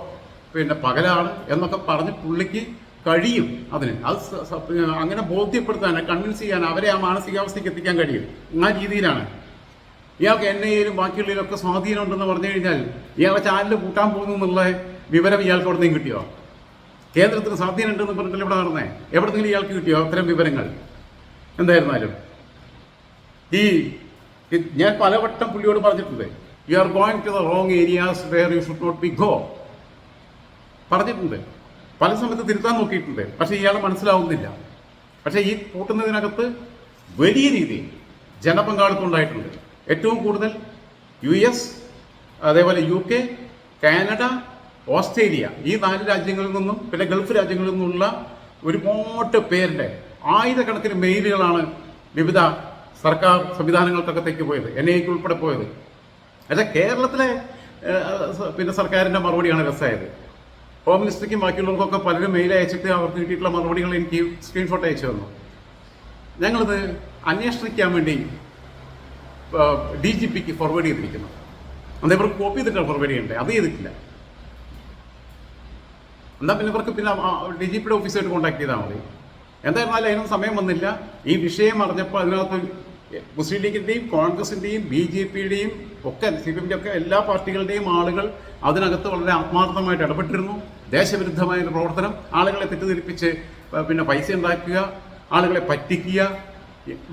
പിന്നെ പകലാണ് എന്നൊക്കെ പറഞ്ഞ് പുള്ളിക്ക് കഴിയും അതിന്. അത് അങ്ങനെ ബോധ്യപ്പെടുത്താൻ കൺവിൻസ് ചെയ്യാൻ അവരെ ആ മാനസികാവസ്ഥയ്ക്ക് എത്തിക്കാൻ കഴിയും. ആ രീതിയിലാണ്. ഇയാൾക്ക് എൻ ഐയിലും ബാക്കിയുള്ളതിലൊക്കെ സ്വാധീനമുണ്ടെന്ന് പറഞ്ഞു കഴിഞ്ഞാൽ ഇയാളെ ചാനൽ കൂട്ടാൻ പോകുന്നു എന്നുള്ള വിവരം ഇയാൾക്ക് അവിടെ കിട്ടിയോ? കേന്ദ്രത്തിന് സ്വാധീനമുണ്ടെന്ന് പറഞ്ഞിട്ട് ഇവിടെ നടന്നേ? എവിടെന്നെങ്കിലും ഇയാൾക്ക് കിട്ടിയോ? അത്തരം വിവരങ്ങൾ. എന്തായിരുന്നാലും. ഈ ഞാൻ പലവട്ടം പുള്ളിയോട് പറഞ്ഞിട്ടുണ്ട്. You are going to the wrong areas where you should not be go പറഞ്ഞിട്ടുണ്ട്. പല സമയത്ത് തിരുത്താൻ നോക്കിയിട്ടുണ്ട്. പക്ഷേ ഇയാൾ മനസ്സിലാവുന്നില്ല. പക്ഷേ ഈ കൂട്ടുന്നതിനകത്ത് വലിയ രീതിയിൽ ജനപങ്കാളിത്തം ഉണ്ടായിട്ടുണ്ട്. ഏറ്റവും കൂടുതൽ യു എസ് അതേപോലെ യു കെ കാനഡ ഓസ്ട്രേലിയ ഈ നാല് രാജ്യങ്ങളിൽ നിന്നും പിന്നെ ഗൾഫ് രാജ്യങ്ങളിൽ നിന്നുള്ള ഒരുപാട് പേരുടെ ആയിരക്കണക്കിന് മെയിലുകളാണ് വിവിധ സർക്കാർ സംവിധാനങ്ങൾക്കകത്തേക്ക് പോയത് എൻ ഐക്ക് ഉൾപ്പെടെ പോയത്. അല്ല കേരളത്തിലെ പിന്നെ സർക്കാരിന്റെ മറുപടിയാണ് രസമായത്. ഹോം മിനിസ്റ്റർക്കും ബാക്കിയുള്ളവർക്കൊക്കെ പലരും മെയിൽ അയച്ചിട്ട് അവർക്ക് കിട്ടിയിട്ടുള്ള മറുപടികൾ എനിക്ക് സ്ക്രീൻഷോട്ട് അയച്ചു തന്നു. ഞങ്ങളിത് അന്വേഷിക്കാൻ വേണ്ടി ഡി ജി പിക്ക് ഫോർവേഡ് ചെയ്തിരിക്കുന്നു. അത് ഇവർക്ക് കോപ്പി ചെയ്തിട്ടാണ് ഫോർവേഡ് ചെയ്യേണ്ടത് അത് ചെയ്തിട്ടില്ല. എന്നാൽ പിന്നെ ഇവർക്ക് പിന്നെ ഡി ജി പിയുടെ ഓഫീസായിട്ട് കോൺടാക്ട് ചെയ്താൽ മതി. എന്തായിരുന്നാലും അതിനൊന്നും സമയം വന്നില്ല. ഈ വിഷയം അറിഞ്ഞപ്പോൾ അതിനകത്ത് മുസ്ലിം ലീഗിന്റെയും കോൺഗ്രസിന്റെയും ബി ജെ പിയുടെയും ഒക്കെ സി പി എമ്മിന്റെ ഒക്കെ എല്ലാ പാർട്ടികളുടെയും ആളുകൾ അതിനകത്ത് വളരെ ആത്മാർത്ഥമായിട്ട് ഇടപെട്ടിരുന്നു. ദേശവിരുദ്ധമായ ഒരു പ്രവർത്തനം. ആളുകളെ തെറ്റിദ്ധരിപ്പിച്ച് പിന്നെ പൈസ ഉണ്ടാക്കുക ആളുകളെ പറ്റിക്കുക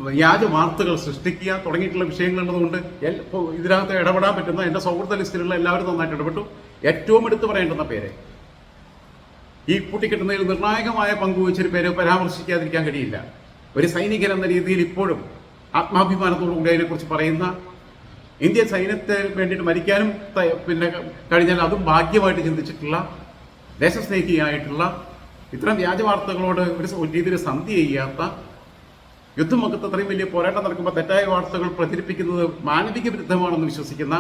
വ്യാജ വാർത്തകൾ സൃഷ്ടിക്കുക തുടങ്ങിയിട്ടുള്ള വിഷയങ്ങളുള്ളതുകൊണ്ട് ഇതിനകത്ത് ഇടപെടാൻ പറ്റുന്ന എന്റെ സൗഹൃദ ലിസ്റ്റിലുള്ള എല്ലാവരും നന്നായിട്ട് ഇടപെട്ടു. ഏറ്റവും എടുത്തു പറയേണ്ടുന്ന പേര് ഈ കുട്ടി കൂട്ടിക്കെട്ടുന്നതിൽ നിർണായകമായ പങ്കുവച്ചൊരു പേര് പരാമർശിക്കാതിരിക്കാൻ കഴിയില്ല. ഒരു സൈനികൻ എന്ന രീതിയിൽ ഇപ്പോഴും ആത്മാഭിമാനത്തോടുകൂടി അതിനെക്കുറിച്ച് പറയുന്ന ഇന്ത്യൻ സൈന്യത്തെ വേണ്ടിയിട്ട് മരിക്കാനും പിന്നെ കഴിഞ്ഞാൽ അതും ഭാഗ്യമായിട്ട് ചിന്തിച്ചിട്ടുള്ള ദേശസ്നേഹിയായിട്ടുള്ള ഇത്തരം വ്യാജ വാർത്തകളോട് ഒരു രീതിയിൽ സന്ധി ചെയ്യാത്ത യുദ്ധമുഖത്ത് അത്രയും വലിയ പോരാട്ടം നടക്കുമ്പോൾ തെറ്റായ വാർത്തകൾ പ്രചരിപ്പിക്കുന്നത് മാനവിക വിരുദ്ധമാണെന്ന് വിശ്വസിക്കുന്ന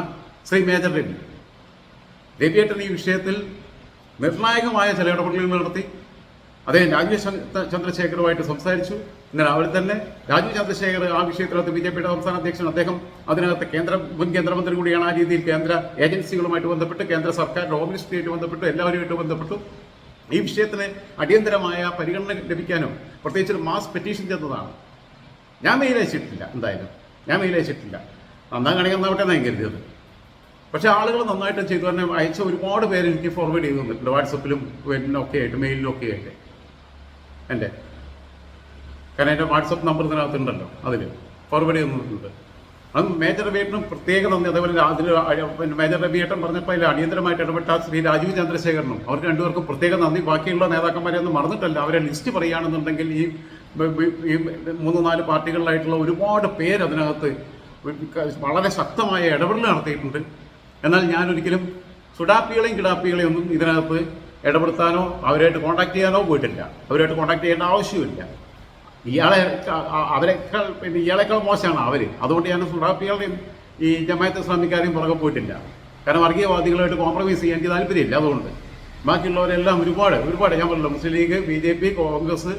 ശ്രീ മേജർ രവി. രവിയേട്ടൻ ഈ വിഷയത്തിൽ നിർണായകമായ ചില ഇടപെടലുകൾ നടത്തി. അദ്ദേഹം രാജീവ് ചന്ദ്ര- ചന്ദ്രശേഖറുമായിട്ട് സംസാരിച്ചു. ഇന്ന് രാവിലെ തന്നെ രാജീവ് ചന്ദ്രശേഖർ ആ വിഷയത്തിനകത്ത് ബി ജെ പിയുടെ സംസ്ഥാന അധ്യക്ഷൻ അദ്ദേഹം അതിനകത്ത് കേന്ദ്ര മുൻ കേന്ദ്രമന്ത്രി കൂടിയാണ് ആ രീതിയിൽ കേന്ദ്ര ഏജൻസികളുമായിട്ട് ബന്ധപ്പെട്ട് കേന്ദ്ര സർക്കാർ ഹോം മിനിസ്ട്രിയായിട്ട് ബന്ധപ്പെട്ടു എല്ലാവരുമായിട്ട് ബന്ധപ്പെട്ടു. ഈ വിഷയത്തിന് അടിയന്തരമായ പരിഗണന ലഭിക്കാനും പ്രത്യേകിച്ച് ഒരു മാസ് പെറ്റീഷൻ ചെന്നതാണ് ഞാൻ മെയിൽ അയച്ചിട്ടില്ല എന്തായാലും. ഞാൻ മെയിൽ അയച്ചിട്ടില്ല. നന്നാ കാണിക്കുന്നാവട്ടെ എന്നാണ് കരുതിയത്. പക്ഷേ ആളുകൾ നന്നായിട്ട് ചെയ്തു. തന്നെ അയച്ച ഒരുപാട് പേര് എനിക്ക് ഫോർവേഡ് ചെയ്ത് തന്നിട്ടുണ്ട് വാട്സപ്പിലും ഒക്കെ ആയിട്ട് മെയിലിലും ഒക്കെ ആയിട്ട്. എന്റെ. കാരണം എന്റെ വാട്സപ്പ് നമ്പർ ഇതിനകത്തുണ്ടല്ലോ അതിൽ ഫോർവേഡ് ചെയ്ത് തന്നിട്ടുണ്ട് അത് മേജർ രവിയേട്ടനും പ്രത്യേക നന്ദി. അതേപോലെ അതിൽ പിന്നെ മേജർ രവിയേട്ടൻ പറഞ്ഞപ്പോൾ അതിൽ അടിയന്തരമായിട്ട് ഇടപെട്ട ശ്രീ രാജീവ് ചന്ദ്രശേഖരനും. അവർക്ക് രണ്ടുപേർക്കും പ്രത്യേക നന്ദി. ബാക്കിയുള്ള നേതാക്കന്മാരെ ഒന്നും മറന്നിട്ടല്ല. അവരെ ലിസ്റ്റ് പറയുകയാണെന്നുണ്ടെങ്കിൽ ഈ ഈ മൂന്ന് നാല് പാർട്ടികളിലായിട്ടുള്ള ഒരുപാട് പേര് അതിനകത്ത് വളരെ ശക്തമായ ഇടപെടൽ നടത്തിയിട്ടുണ്ട്. എന്നാൽ ഞാനൊരിക്കലും സുഡാപ്പികളെയും കിടാപ്പികളെയും ഒന്നും ഇതിനകത്ത് ഇടപെടുത്താനോ അവരായിട്ട് കോൺടാക്ട് ചെയ്യാനോ പോയിട്ടില്ല. അവരായിട്ട് കോൺടാക്ട് ചെയ്യേണ്ട ആവശ്യമില്ല. ഇയാളെ അവരെക്കാൾ പിന്നെ ഇയാളെക്കാൾ മോശമാണ് അവർ അതുകൊണ്ട് ഞാൻ സുഡാപ്പികളുടെയും ഈ ജമായത്ത് ഇസ്ലാമിക്കാരെയും പുറകെ പോയിട്ടില്ല. കാരണം വർഗീയവാദികളായിട്ട് കോംപ്രമൈസ് ചെയ്യാൻ എനിക്ക് താല്പര്യമില്ല അതുകൊണ്ട്. ബാക്കിയുള്ളവരെല്ലാം ഒരുപാട് ഒരുപാട്. ഞാൻ പറഞ്ഞു Muslim League B J P Congress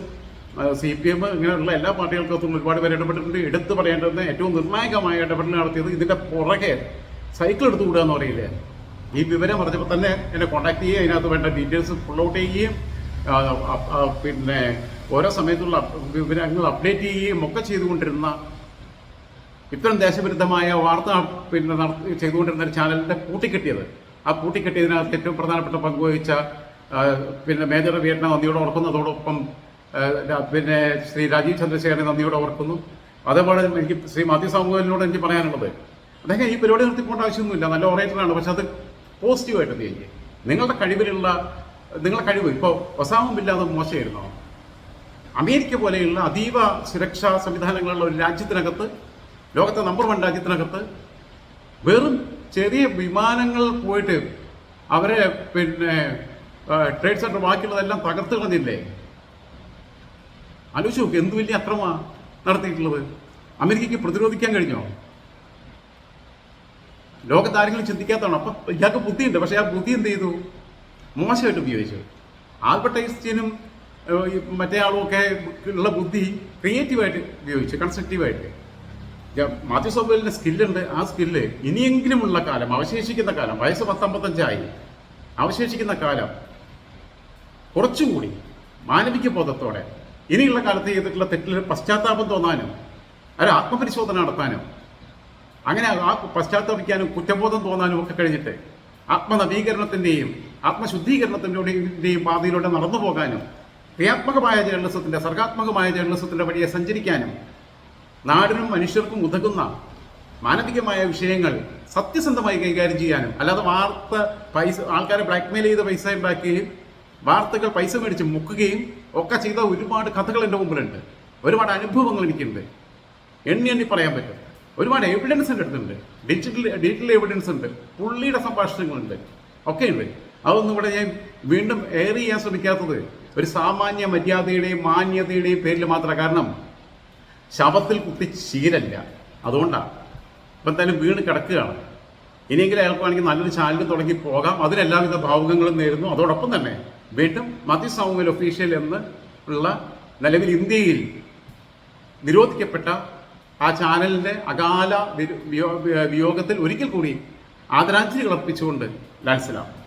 C P M ഇങ്ങനെയുള്ള എല്ലാ പാർട്ടികൾക്കകത്തും ഒരുപാട് പേര് ഇടപെട്ടിട്ടുണ്ട്. എടുത്തു പറയേണ്ടതെന്ന് ഏറ്റവും നിർണായകമായ ഇടപെടൽ നടത്തിയത് ഇതിന്റെ പുറകെ സൈക്കിൾ എടുത്തു എന്ന് പറയില്ലേ? ഈ വിവരം പറഞ്ഞപ്പോൾ തന്നെ എന്നെ കോൺടാക്ട് ചെയ്യുകയും അതിനകത്ത് വേണ്ട ഡീറ്റെയിൽസ് ഫുൾ ഔട്ട് ചെയ്യുകയും പിന്നെ ഓരോ സമയത്തുള്ള വിവരങ്ങൾ അപ്ഡേറ്റ് ചെയ്യുകയും ഒക്കെ ചെയ്തുകൊണ്ടിരുന്ന ഇത്തരം ദേശവിരുദ്ധമായ വാർത്ത പിന്നെ നടത്തി ചെയ്തുകൊണ്ടിരുന്ന ഒരു ചാനലിന്റെ പൂട്ടിക്കെട്ടിയത്. ആ പൂട്ടിക്കെട്ടിയതിനകത്ത് ഏറ്റവും പ്രധാനപ്പെട്ട പങ്കുവഹിച്ച വഹിച്ച പിന്നെ മേജർ വിയറ്റ്നാം നന്ദിയോടെ ഓർക്കുന്നതോടൊപ്പം പിന്നെ ശ്രീ രാജീവ് ചന്ദ്രശേഖരനെ നന്ദിയോടെ ഓർക്കുന്നു. അതേപോലെ എനിക്ക് ശ്രീ മാത്യു സാമുവലിനോട് എനിക്ക് പറയാനുള്ളത് അദ്ദേഹം ഈ പരിപാടി നിർത്തിപ്പോണ്ട ആവശ്യമൊന്നുമില്ല. നല്ല ഓറേറ്ററാണ് പക്ഷെ അത് പോസിറ്റീവായിട്ട് ചെയ്യുക നിങ്ങളുടെ കഴിവിലുള്ള നിങ്ങളുടെ കഴിവ്. ഇപ്പോൾ ഒസാമും ഇല്ലാതെ മോശമായിരുന്നോ? അമേരിക്ക പോലെയുള്ള അതീവ സുരക്ഷാ സംവിധാനങ്ങളുള്ള ഒരു രാജ്യത്തിനകത്ത് ലോകത്തെ നമ്പർ വൺ രാജ്യത്തിനകത്ത് വെറും ചെറിയ വിമാനങ്ങൾ പോയിട്ട് അവരെ പിന്നെ ട്രേഡ് സെന്റർ ബാക്കിയുള്ളതെല്ലാം തകർത്ത് കളഞ്ഞില്ലേ? ആലോചിച്ച് നോക്ക് എന്ത് വലിയ അക്രമ നടത്തിയിട്ടുള്ളത്? അമേരിക്കയ്ക്ക് പ്രതിരോധിക്കാൻ കഴിഞ്ഞോ? ലോകത്ത് ആരെങ്കിലും ചിന്തിക്കാത്തതാണ്. അപ്പൊ ഇയാൾക്ക് ബുദ്ധിയുണ്ട്. പക്ഷേ ആ ബുദ്ധി എന്ത് ചെയ്തു? മോശമായിട്ട് ഉപയോഗിച്ചു. ആൽബർട്ട് ഐസ്റ്റീനും മറ്റേ ആളും ഒക്കെ ഉള്ള ബുദ്ധി ക്രിയേറ്റീവായിട്ട് ഉപയോഗിച്ചു കൺസ്ട്രക്റ്റീവായിട്ട്. മാത്യു സോബലിന്റെ സ്കില്ലുണ്ട്. ആ സ്കില്ല് ഇനിയെങ്കിലുമുള്ള കാലം അവശേഷിക്കുന്ന കാലം വയസ്സ് പത്തമ്പത്തഞ്ചായി. അവശേഷിക്കുന്ന കാലം കുറച്ചുകൂടി മാനവിക ബോധത്തോടെ ഇനിയുള്ള കാലത്ത് ചെയ്തിട്ടുള്ള തെറ്റിൽ പശ്ചാത്താപം തോന്നാനും അല്ല ആത്മപരിശോധന നടത്താനും അങ്ങനെ ആ പശ്ചാത്തപിക്കാനും കുറ്റബോധം തോന്നാനും ഒക്കെ കഴിഞ്ഞിട്ട് ആത്മനവീകരണത്തിന്റെയും ആത്മശുദ്ധീകരണത്തിന്റെയും പാതയിലൂടെ നടന്നു പോകാനും ക്രിയാത്മകമായ ജേർണലിസത്തിന്റെ സർഗാത്മകമായ ജേർണലിസത്തിന്റെ വഴിയെ സഞ്ചരിക്കാനും നാടിനും മനുഷ്യർക്കും ഉതകുന്ന മാനവികമായ വിഷയങ്ങൾ സത്യസന്ധമായി കൈകാര്യം ചെയ്യാനും അല്ലാതെ വാർത്ത പൈസ ആൾക്കാരെ ബ്ലാക്ക്മെയിൽ ചെയ്ത് പൈസ ഉണ്ടാക്കുകയും വാർത്തകൾ പൈസ മേടിച്ച് മുക്കുകയും ഒക്കെ ചെയ്ത ഒരുപാട് കഥകൾ എന്റെ മുമ്പിലുണ്ട്. ഒരുപാട് അനുഭവങ്ങൾ എനിക്കുണ്ട്. എണ്ണി എണ്ണി പറയാൻ പറ്റും. ഒരുപാട് എവിഡൻസ് കിട്ടുന്നുണ്ട് ഡിജിറ്റൽ ഡിജിറ്റൽ എവിഡൻസ് ഉണ്ട്. പുള്ളിയുടെ സംഭാഷണങ്ങളുണ്ട്. ഒക്കെ ഉണ്ട് അതൊന്നും ഇവിടെ ഞാൻ വീണ്ടും എയർ ചെയ്യാൻ ശ്രമിക്കാത്തത് ഒരു സാമാന്യ മര്യാദയുടെയും മാന്യതയുടെയും പേരിൽ മാത്രമാണ്. കാരണം ശവത്തിൽ കുത്തി ശീലല്ല അതുകൊണ്ടാണ് ഇപ്പം എന്തായാലും വീണ് കിടക്കുകയാണ്. ഇനിയെങ്കിലും അയാൾക്ക് വേണമെങ്കിൽ നല്ലൊരു ചാനൽ തുടങ്ങി പോകാം. അതിനെല്ലാം എല്ലാവിധ ഭാവുകങ്ങളും നേരുന്നു. അതോടൊപ്പം തന്നെ വീണ്ടും മതി സാമൂഹ്യ ഒഫീഷ്യൽ എന്ന് ഉള്ള നിലവിൽ ഇന്ത്യയിൽ നിരോധിക്കപ്പെട്ട ആ ചാനലിന്റെ അകാല വിയോ- വിയോഗത്തിൽ ഒരിക്കൽ കൂടി ആദരാഞ്ജലികൾ അർപ്പിച്ചുകൊണ്ട് ലാൽസലാം.